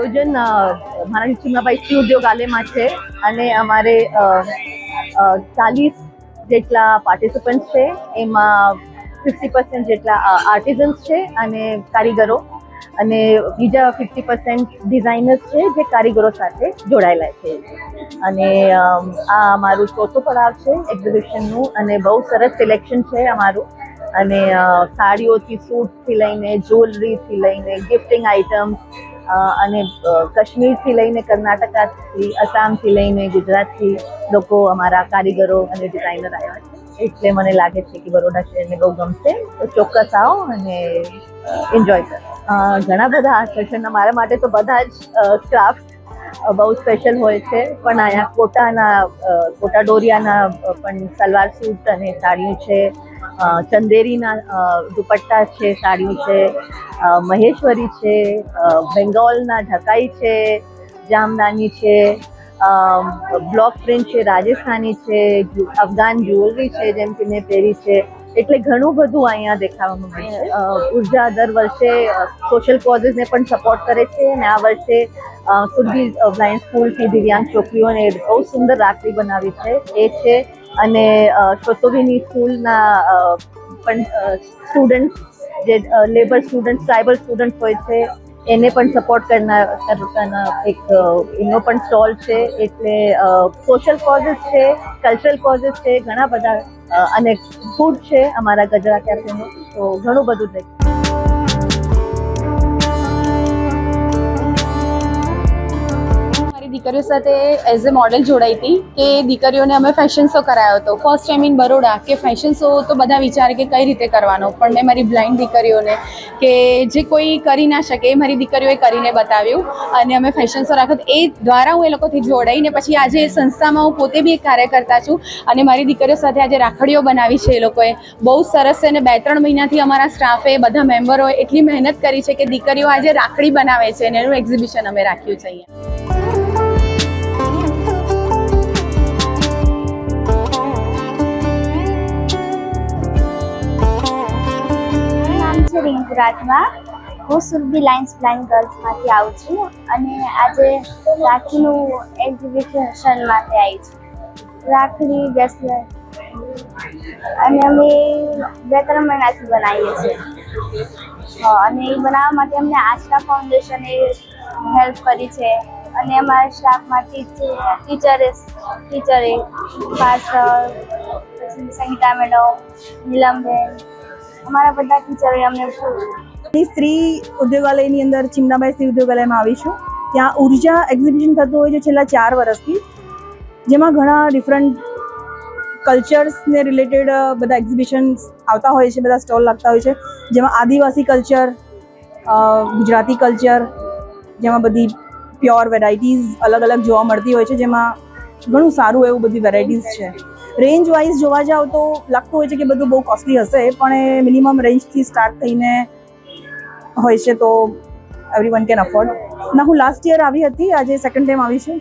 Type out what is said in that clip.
મારા ચુનાભાઈ સ્ત્રી ઉદ્યોગ આલેમાં છે અને અમારે ચાલીસ જેટલા પાર્ટિસિપન્ટ છે. એમાં ફિફ્ટી પર્સન્ટ જેટલા આર્ટિઝન્સ છે અને કારીગરો અને બીજા ફિફ્ટી પર્સન્ટ ડિઝાઇનર્સ છે જે કારીગરો સાથે જોડાયેલા છે. અને આ અમારું ચોથો પડાવ છે એક્ઝિબિશનનું અને બહુ સરસ સિલેક્શન છે અમારું. અને સાડીઓથી સૂટથી લઈને જ્વેલરીથી લઈને ગિફ્ટિંગ આઇટમ્સ અને કાશ્મીરથી લઈને કર્ણાટકાથી, આસામથી લઈને ગુજરાતથી લોકો અમારા કારીગરો અને ડિઝાઇનર આવ્યા છે. એટલે મને લાગે છે કે બરોડા શહેરને બહુ ગમશે. તો ચોક્કસ આવો અને એન્જોય કરો. ઘણા બધા આકર્ષણ મારા માટે તો બધા જ ક્રાફ્ટ બહુ સ્પેશિયલ હોય છે. પણ અહીંયા કોટાના કોટા ડોરિયાના પણ સલવાર સૂટ અને સાડીઓ છે. ચંદેરીના દુપટ્ટા છે સાડીઓ છે મહેશ્વરી છે બેંગોલના ઢકાઈ છે, જામદાની છે બ્લોક પ્રિન્ટ છે, રાજસ્થાની છે અફઘાન જ્વેલરી છે જેમ કે મેં પહેરી છે, એટલે ઘણું બધું અહીંયા દેખાવામાં મળે ઊર્જા દર વર્ષે સોશિયલ કોઝીસને પણ સપોર્ટ કરે છે અને આ વર્ષે સુરભી બ્લાઇન્ડ સ્કૂલથી દિવ્યાંગ છોકરીઓને બહુ સુંદર રાખડી બનાવી છે. એ છે અને શ્રોતોભીની સ્કૂલના પણ સ્ટુડન્ટ્સ જે લેબર સ્ટુડન્ટ ટ્રાઇબલ સ્ટુડન્ટ હોય છે, એને પણ સપોર્ટ કરનાર એક એનો પણ સ્ટોલ છે. એટલે સોશિયલ કોઝિસ છે કલ્ચરલ કોઝિસ છે, ઘણા બધા અને ફૂડ છે અમારા ગજરા કેફેનું તો ઘણું બધું છે દીકરીઓ સાથે એઝ અ મોડેલ જોડાઈ હતી કે દીકરીઓને અમે ફેશન શો કરાયો હતો. ફર્સ્ટ ટાઈમ ઇન બરોડા કે ફેશન શો તો બધા વિચારે કે કઈ રીતે કરવાનો. પણ મેં મારી બ્લાઇન્ડ દીકરીઓને કે જે કોઈ કરી ના શકે એ મારી દીકરીઓએ કરીને બતાવ્યું અને અમે ફેશન શો રાખ્યો એ દ્વારા હું એ લોકોથી જોડાઈને પછી આજે એ સંસ્થામાં હું પોતે બી એક કાર્યકર્તા છું અને મારી દીકરીઓ સાથે આજે રાખડીઓ બનાવી છે એ લોકોએ. બહુ સરસ છે અને બે ત્રણ મહિનાથી અમારા સ્ટાફે બધા મેમ્બરોએ એટલી મહેનત કરી છે કે દીકરીઓ આજે રાખડી બનાવે છે અને એનું એક્ઝિબિશન અમે રાખ્યું છે અહીંયા. છે રિંકુ રાઠવા હું સુરભી લાઇન્સ બ્લાઇન્ડ ગર્લ્સમાંથી આવું છું અને આજે રાખીનું એક્ઝિબિશન માટે આવી છું. રાખડી બ્રેસલેટ અને અમે બે ત્રણ મહિનાથી બનાવીએ છીએ. અને એ બનાવવા માટે અમને આશા ફાઉન્ડેશને હેલ્પ કરી છે અને અમારા સ્ટાફમાં ટીચરે ટીચરે પાસ પછી સંગીતા મેડમ, નીલમબેન અમારા બધા ટીચરોએ અમને સ્ત્રી ઉદ્યોગાલયની અંદર ચિમનાબાઈ સ્ત્રી ઉદ્યોગાલયમાં આવી છું. ત્યાં ઊર્જા એક્ઝિબિશન થતું હોય છે છેલ્લા ચાર વર્ષથી. જેમાં ઘણા ડિફરન્ટ કલ્ચર્સને રિલેટેડ બધા એક્ઝિબિશન્સ આવતા હોય છે, બધા સ્ટોલ લાગતા હોય છે. જેમાં આદિવાસી કલ્ચર ગુજરાતી કલ્ચર જેમાં બધી પ્યોર વેરાયટીઝ અલગ અલગ જોવા મળતી હોય છે. જેમાં ઘણું સારું એવું બધી વેરાયટીઝ છે. રેન્જ વાઇઝ જોવા જાવ તો લાગતું હોય છે કે બધું બહુ કોસ્ટલી હશે, પણ એ મિનિમમ રેન્જથી સ્ટાર્ટ થઈને હોય છે તો એવરી વન કેન અફોર્ડ ના, હું લાસ્ટ યર આવી હતી, આજે સેકન્ડ ટાઈમ આવી છું.